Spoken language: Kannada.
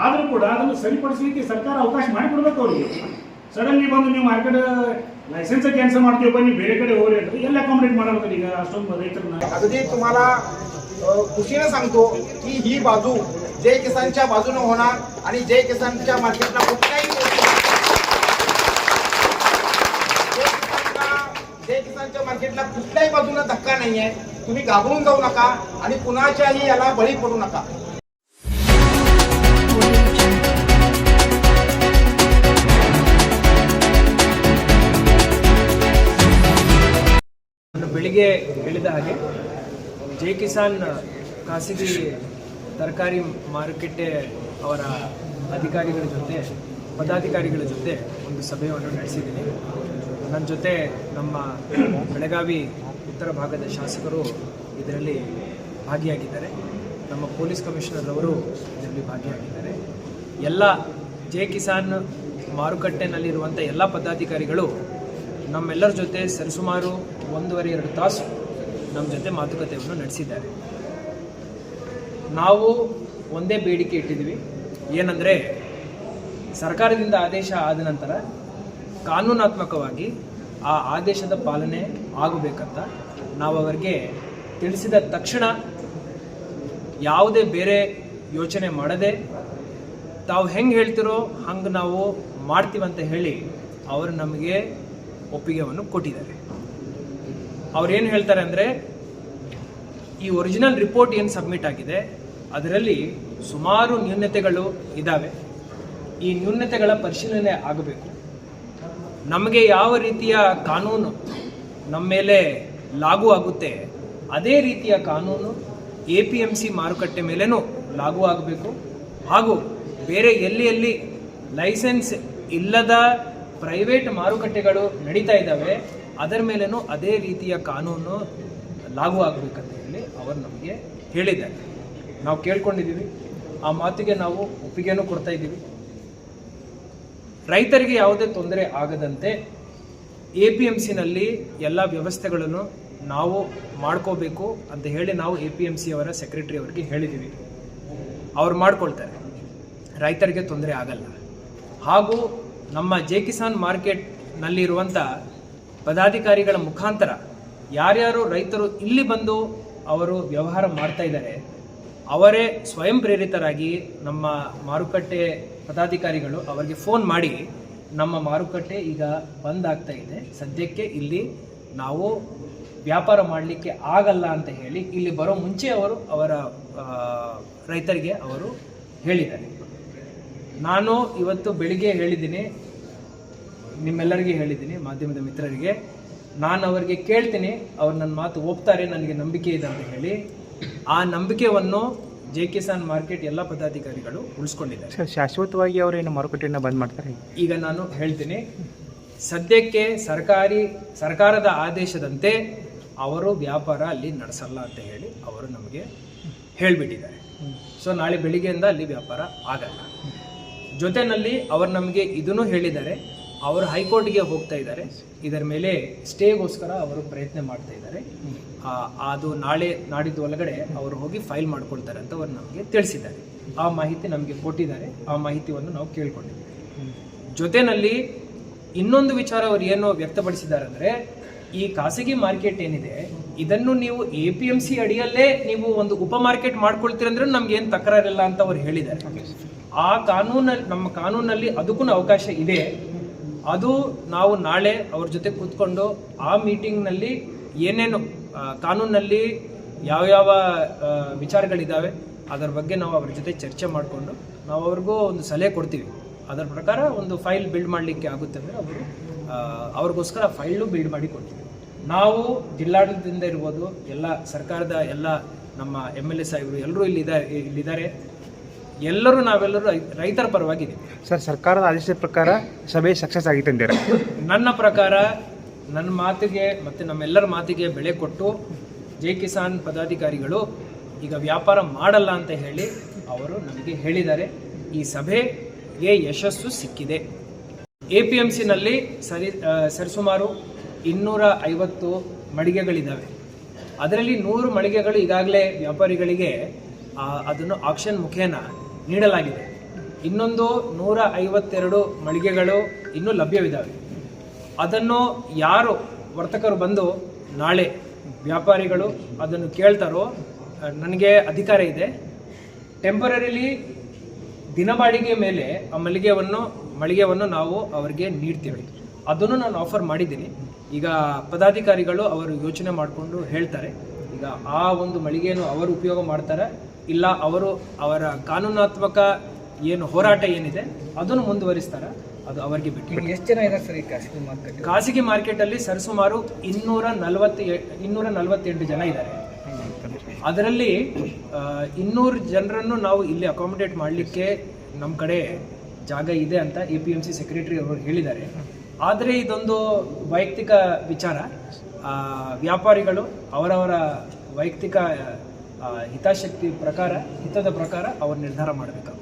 ಆದರೂ ಕೂಡ ಅದನ್ನು ಸರಿಪಡಿಸಲಿಕ್ಕೆ ಸರ್ಕಾರ ಅವಕಾಶ ಮಾಡಿಕೊಡ್ಬೇಕು ಅವರಿಗೆ ಸಡನ್ಲಿ ಬಂದು ನೀವು ಮಾರ್ಕೆಟ್ ಲೈಸೆನ್ಸ್ ಕ್ಯಾನ್ಸಲ್ ಮಾಡ್ತೀವಿ ಬನ್ನಿ ಬೇರೆ ಕಡೆ ಹೋಗ್ರಿ ಅಂದ್ರೆ ಎಲ್ಲ ಅಕಾಮಿಡೇಟ್ ಮಾಡಬೇಕು ಈಗ ಅಷ್ಟೊಂದು ರೈತರನ್ನ अगदी तुम्हाला अ, खुशीनं सांगतो की ही बाजू जय किसानच्या बाजूने होणार आणि जय किसानच्या मार्केटला कुठल्याही जय किसानला- जय किसानच्या मार्केटला कुठल्याही बाजूने धक्का नाहीये तुम्ही घाबरून जाऊ नका आणि कुणाच्याही याला बळी पडू नका ಬೆಳಿಗ್ಗೆ ಹೇಳಿದ ಹಾಗೆ, ಜೆ ಕಿಸಾನ್ ಖಾಸಗಿ ತರಕಾರಿ ಮಾರುಕಟ್ಟೆ ಅವರ ಅಧಿಕಾರಿಗಳ ಜೊತೆ, ಪದಾಧಿಕಾರಿಗಳ ಜೊತೆ ಒಂದು ಸಭೆಯನ್ನು ನಡೆಸಿದ್ದೀನಿ. ನನ್ನ ಜೊತೆ ನಮ್ಮ ಬೆಳಗಾವಿ ಉತ್ತರ ಭಾಗದ ಶಾಸಕರು ಇದರಲ್ಲಿ ಭಾಗಿಯಾಗಿದ್ದಾರೆ. ನಮ್ಮ ಪೊಲೀಸ್ ಕಮಿಷನರ್ ಅವರು ಇದರಲ್ಲಿ ಭಾಗಿಯಾಗಿದ್ದಾರೆ. ಎಲ್ಲ ಜೆ ಕಿಸಾನ್ ಮಾರುಕಟ್ಟೆನಲ್ಲಿರುವಂಥ ಎಲ್ಲ ಪದಾಧಿಕಾರಿಗಳು ನಮ್ಮೆಲ್ಲರ ಜೊತೆ ಸರಿಸುಮಾರು ಒಂದೂವರೆ, ಎರಡು ತಾಸು ನಮ್ಮ ಜೊತೆ ಮಾತುಕತೆಯನ್ನು ನಡೆಸಿದ್ದಾರೆ. ನಾವು ಒಂದೇ ಬೇಡಿಕೆ ಇಟ್ಟಿದ್ವಿ ಏನಂದರೆ, ಸರ್ಕಾರದಿಂದ ಆದೇಶ ಆದ ನಂತರ ಕಾನೂನಾತ್ಮಕವಾಗಿ ಆ ಆದೇಶದ ಪಾಲನೆ ಆಗಬೇಕಂತ ನಾವು ಅವರಿಗೆ ತಿಳಿಸಿದ ತಕ್ಷಣ ಯಾವುದೇ ಬೇರೆ ಯೋಚನೆ ಮಾಡದೆ ತಾವು ಹೆಂಗೆ ಹೇಳ್ತಿರೋ ಹಂಗೆ ನಾವು ಮಾಡ್ತೀವಂತ ಹೇಳಿ ಅವರು ನಮಗೆ ಒಪ್ಪಿಗೆವನ್ನು ಕೊಟ್ಟಿದ್ದಾರೆ. ಅವ್ರೇನು ಹೇಳ್ತಾರೆ ಅಂದರೆ, ಈ ಒರಿಜಿನಲ್ ರಿಪೋರ್ಟ್ ಏನು ಸಬ್ಮಿಟ್ ಆಗಿದೆ, ಅದರಲ್ಲಿ ಸುಮಾರು ನ್ಯೂನತೆಗಳು ಇದ್ದಾವೆ ಈ ನ್ಯೂನತೆಗಳ ಪರಿಶೀಲನೆ ಆಗಬೇಕು. ನಮಗೆ ಯಾವ ರೀತಿಯ ಕಾನೂನು ನಮ್ಮ ಮೇಲೆ ಲಾಗು ಆಗುತ್ತೆ, ಅದೇ ರೀತಿಯ ಕಾನೂನು ಎ ಪಿ ಎಂ ಸಿ ಮಾರುಕಟ್ಟೆ ಮೇಲೇನೂ ಲಾಗು ಆಗಬೇಕು. ಹಾಗೂ ಬೇರೆ ಎಲ್ಲಿ ಎಲ್ಲಿ ಲೈಸೆನ್ಸ್ ಇಲ್ಲದ ಪ್ರೈವೇಟ್ ಮಾರುಕಟ್ಟೆಗಳು ನಡೀತಾ ಇದ್ದಾವೆ ಅದರ ಮೇಲೇನೂ ಅದೇ ರೀತಿಯ ಕಾನೂನು ಲಾಗು ಆಗಬೇಕಂತ ಹೇಳಿ ಅವರು ನಮಗೆ ಹೇಳಿದ್ದಾರೆ. ನಾವು ಕೇಳ್ಕೊಂಡಿದ್ದೀವಿ. ಆ ಮಾತಿಗೆ ನಾವು ಒಪ್ಪಿಗೆನೂ ಕೊಡ್ತಾ ಇದ್ದೀವಿ. ರೈತರಿಗೆ ಯಾವುದೇ ತೊಂದರೆ ಆಗದಂತೆ ಎ ಪಿ ಎಂ ಸಿನಲ್ಲಿ ಎಲ್ಲ ವ್ಯವಸ್ಥೆಗಳನ್ನು ನಾವು ಮಾಡ್ಕೋಬೇಕು ಅಂತ ಹೇಳಿ ನಾವು ಎ ಪಿ ಎಂ ಸಿ ಅವರ ಸೆಕ್ರೆಟರಿ ಅವರಿಗೆ ಹೇಳಿದ್ದೀವಿ. ಅವ್ರು ಮಾಡ್ಕೊಳ್ತಾರೆ. ರೈತರಿಗೆ ತೊಂದರೆ ಆಗಲ್ಲ. ಹಾಗೂ ನಮ್ಮ ಜೆ ಕಿಸಾನ್ ಮಾರ್ಕೆಟ್ನಲ್ಲಿರುವಂಥ ಪದಾಧಿಕಾರಿಗಳ ಮುಖಾಂತರ ಯಾರ್ಯಾರು ರೈತರು ಇಲ್ಲಿ ಬಂದು ಅವರು ವ್ಯವಹಾರ ಮಾಡ್ತಾ ಇದ್ದಾರೆ, ಅವರೇ ಸ್ವಯಂ ಪ್ರೇರಿತರಾಗಿ ನಮ್ಮ ಮಾರುಕಟ್ಟೆ ಪದಾಧಿಕಾರಿಗಳು ಅವರಿಗೆ ಫೋನ್ ಮಾಡಿ, ನಮ್ಮ ಮಾರುಕಟ್ಟೆ ಈಗ ಬಂದ್ ಆಗ್ತಾ ಇದೆ, ಸದ್ಯಕ್ಕೆ ಇಲ್ಲಿ ನಾವು ವ್ಯಾಪಾರ ಮಾಡಲಿಕ್ಕೆ ಆಗಲ್ಲ ಅಂತ ಹೇಳಿ ಇಲ್ಲಿ ಬರೋ ಮುಂಚೆ ಅವರು ಅವರ ರೈತರಿಗೆ ಅವರು ಹೇಳಿದ್ದಾರೆ. ನಾನು ಇವತ್ತು ಬೆಳಿಗ್ಗೆ ಹೇಳಿದ್ದೀನಿ ನಿಮ್ಮೆಲ್ಲರಿಗೆ ಹೇಳಿದ್ದೀನಿ ಮಾಧ್ಯಮದ ಮಿತ್ರರಿಗೆ. ನಾನು ಅವರಿಗೆ ಕೇಳ್ತೀನಿ ಅವ್ರು ನನ್ನ ಮಾತು ಒಪ್ತಾರೆ ನನಗೆ ನಂಬಿಕೆ ಇದೆ ಅಂತ ಹೇಳಿ. ಆ ನಂಬಿಕೆಯನ್ನು ಜೆ ಕಿಸಾನ್ ಮಾರ್ಕೆಟ್ ಎಲ್ಲ ಪದಾಧಿಕಾರಿಗಳು ಉಳಿಸ್ಕೊಂಡಿದ್ದಾರೆ. ಸರ್ ಶಾಶ್ವತವಾಗಿ ಅವರೇನು ಮಾರುಕಟ್ಟೆಯನ್ನು ಬಂದ್ ಮಾಡ್ತಾರೆ? ಈಗ ನಾನು ಹೇಳ್ತೀನಿ ಸದ್ಯಕ್ಕೆ ಸರ್ಕಾರಿ ಸರ್ಕಾರದ ಆದೇಶದಂತೆ ಅವರು ವ್ಯಾಪಾರ ಅಲ್ಲಿ ನಡೆಸಲ್ಲ ಅಂತ ಹೇಳಿ ಅವರು ನಮಗೆ ಹೇಳಿಬಿಟ್ಟಿದ್ದಾರೆ. ಸೊ ನಾಳೆ ಬೆಳಿಗ್ಗೆಯಿಂದ ಅಲ್ಲಿ ವ್ಯಾಪಾರ ಆಗಲ್ಲ. ಜೊತೆನಲ್ಲಿ ಅವರು ನಮಗೆ ಇದನ್ನು ಹೇಳಿದ್ದಾರೆ ಅವರು ಹೈಕೋರ್ಟ್ಗೆ ಹೋಗ್ತಾ ಇದ್ದಾರೆ. ಇದರ ಮೇಲೆ ಸ್ಟೇಗೋಸ್ಕರ ಅವರು ಪ್ರಯತ್ನ ಮಾಡ್ತಾ ಇದ್ದಾರೆ. ಅದು ನಾಳೆ, ನಾಡಿದ್ದು ಒಳಗಡೆ ಅವರು ಹೋಗಿ ಫೈಲ್ ಮಾಡ್ಕೊಳ್ತಾರೆ ಅಂತ ಅವರು ನಮಗೆ ತಿಳಿಸಿದ್ದಾರೆ. ಆ ಮಾಹಿತಿ ನಮಗೆ ಕೊಟ್ಟಿದ್ದಾರೆ. ಆ ಮಾಹಿತಿಯನ್ನು ನಾವು ಕೇಳ್ಕೊಂಡಿದ್ದೀವಿ. ಜೊತೆನಲ್ಲಿ ಇನ್ನೊಂದು ವಿಚಾರ ಅವರು ಏನು ವ್ಯಕ್ತಪಡಿಸಿದ್ದಾರೆ ಅಂದರೆ, ಈ ಖಾಸಗಿ ಮಾರ್ಕೆಟ್ ಏನಿದೆ, ಇದನ್ನು ನೀವು ಎ ಪಿ ಎಂ ಸಿ ಅಡಿಯಲ್ಲೇ ನೀವು ಒಂದು ಉಪ ಮಾರ್ಕೆಟ್ ಮಾಡ್ಕೊಳ್ತೀರಂದ್ರೆ ನಮ್ಗೆ ಏನು ತಕರಾರಿಲ್ಲ ಅಂತ ಅವ್ರು ಹೇಳಿದ್ದಾರೆ. ಆ ಕಾನೂನಲ್ಲಿ, ನಮ್ಮ ಕಾನೂನಲ್ಲಿ ಅದಕ್ಕೂ ಅವಕಾಶ ಇದೆ. ಅದು ನಾವು ನಾಳೆ ಅವ್ರ ಜೊತೆ ಕೂತ್ಕೊಂಡು ಆ ಮೀಟಿಂಗ್ನಲ್ಲಿ ಏನೇನು ಕಾನೂನಲ್ಲಿ ಯಾವ್ಯಾವ ಯಾವ ವಿಚಾರಗಳಿದ್ದಾವೆ ಅದರ ಬಗ್ಗೆ ನಾವು ಅವ್ರ ಜೊತೆ ಚರ್ಚೆ ಮಾಡಿಕೊಂಡು ನಾವು ಅವ್ರಿಗೂ ಒಂದು ಸಲಹೆ ಕೊಡ್ತೀವಿ. ಅದರ ಪ್ರಕಾರ ಒಂದು ಫೈಲ್ ಬಿಲ್ಡ್ ಮಾಡಲಿಕ್ಕೆ ಆಗುತ್ತೆ ಅಂದರೆ ಅವರು ಅವ್ರಿಗೋಸ್ಕರ ಫೈಲು ಬಿಲ್ಡ್ ಮಾಡಿ ಕೊಡ್ತೀವಿ. ನಾವು ಜಿಲ್ಲಾಡಳಿತದಿಂದ ಇರ್ಬೋದು, ಎಲ್ಲ ಸರ್ಕಾರದ ಎಲ್ಲ ನಮ್ಮ ಎಂ ಎಲ್ ಎ ಸಾಹೇಬರು ಎಲ್ಲರೂ ಇಲ್ಲಿದ್ದಾರೆ ಇಲ್ಲಿದ್ದಾರೆ. ಎಲ್ಲರೂ ನಾವೆಲ್ಲರೂ ರೈತರ ಪರವಾಗಿದ್ದೀವಿ. ಸರ್ ಸರ್ಕಾರದ ಆದೇಶದ ಪ್ರಕಾರ ಸಭೆ ಸಕ್ಸಸ್ ಆಗಿತ್ತು ಅಂತೀರಾ? ನನ್ನ ಪ್ರಕಾರ ನನ್ನ ಮಾತಿಗೆ ಮತ್ತು ನಮ್ಮೆಲ್ಲರ ಮಾತಿಗೆ ಬೆಲೆ ಕೊಟ್ಟು ಜೈ ಕಿಸಾನ್ ಪದಾಧಿಕಾರಿಗಳು ಈಗ ವ್ಯಾಪಾರ ಮಾಡಲ್ಲ ಅಂತ ಹೇಳಿ ಅವರು ನಮಗೆ ಹೇಳಿದ್ದಾರೆ. ಈ ಸಭೆಗೆ ಯಶಸ್ಸು ಸಿಕ್ಕಿದೆ. ಎ ಪಿ ಎಂ ಸಿನಲ್ಲಿ ಸರಿ ಸರಿಸುಮಾರು ಇನ್ನೂರ ಐವತ್ತು ಮಳಿಗೆಗಳಿದ್ದಾವೆ. ಅದರಲ್ಲಿ ನೂರು ಮಳಿಗೆಗಳು ಈಗಾಗಲೇ ವ್ಯಾಪಾರಿಗಳಿಗೆ ಅದನ್ನು ಆಕ್ಷನ್ ಮುಖೇನ ನೀಡಲಾಗಿದೆ. ಇನ್ನೊಂದು ನೂರ ಐವತ್ತೆರಡು ಮಳಿಗೆಗಳು ಇನ್ನೂ ಲಭ್ಯವಿದ್ದಾವೆ ಅದನ್ನು ಯಾರು ವರ್ತಕರು ಬಂದು ನಾಳೆ ವ್ಯಾಪಾರಿಗಳು ಅದನ್ನು ಕೇಳ್ತಾರೋ ನನಗೆ ಅಧಿಕಾರ ಇದೆ. ಟೆಂಪರರಿಲಿ ದಿನ ಬಾಡಿಗೆ ಮೇಲೆ ಆ ಮಳಿಗೆಯನ್ನು ಮಳಿಗೆಯನ್ನು ನಾವು ಅವರಿಗೆ ನೀಡ್ತೇವೆ. ಅದನ್ನು ನಾನು ಆಫರ್ ಮಾಡಿದ್ದೀನಿ. ಈಗ ಪದಾಧಿಕಾರಿಗಳು ಅವರು ಯೋಚನೆ ಮಾಡಿಕೊಂಡು ಹೇಳ್ತಾರೆ. ಈಗ ಆ ಒಂದು ಮಳಿಗೆಯನ್ನು ಅವರು ಉಪಯೋಗ ಮಾಡ್ತಾರೆ. ಇಲ್ಲ ಅವರು ಅವರ ಕಾನೂನಾತ್ಮಕ ಏನು ಹೋರಾಟ ಏನಿದೆ ಅದನ್ನು ಮುಂದುವರಿಸ್ತಾರೆ. ಅದು ಅವರಿಗೆ ಬಿಟ್ಟು ಎಷ್ಟು ಜನ ಇದ್ದಾರೆ ಸರ್ ಈ ಖಾಸಗಿ ಮಾರ್ಕೆಟ್ ಖಾಸಗಿ ಮಾರ್ಕೆಟಲ್ಲಿ ಸರಿಸುಮಾರು ಇನ್ನೂರ ನಲವತ್ತ ಇನ್ನೂರ ನಲವತ್ತೆಂಟು ಜನ ಇದ್ದಾರೆ ಅದರಲ್ಲಿ ಇನ್ನೂರು ಜನರನ್ನು ನಾವು ಇಲ್ಲಿ ಅಕಾಮಿಡೇಟ್ ಮಾಡಲಿಕ್ಕೆ ನಮ್ಮ ಕಡೆ ಜಾಗ ಇದೆ ಅಂತ A P M C secretary ಅವರು ಹೇಳಿದ್ದಾರೆ. ಆದರೆ ಇದೊಂದು ವೈಯಕ್ತಿಕ ವಿಚಾರ. ವ್ಯಾಪಾರಿಗಳು ಅವರವರ ವೈಯಕ್ತಿಕ ಹಿತಾಸಕ್ತಿ ಪ್ರಕಾರ ಹಿತದ ಪ್ರಕಾರ ಅವರು ನಿರ್ಧಾರ ಮಾಡಬೇಕಾಗುತ್ತೆ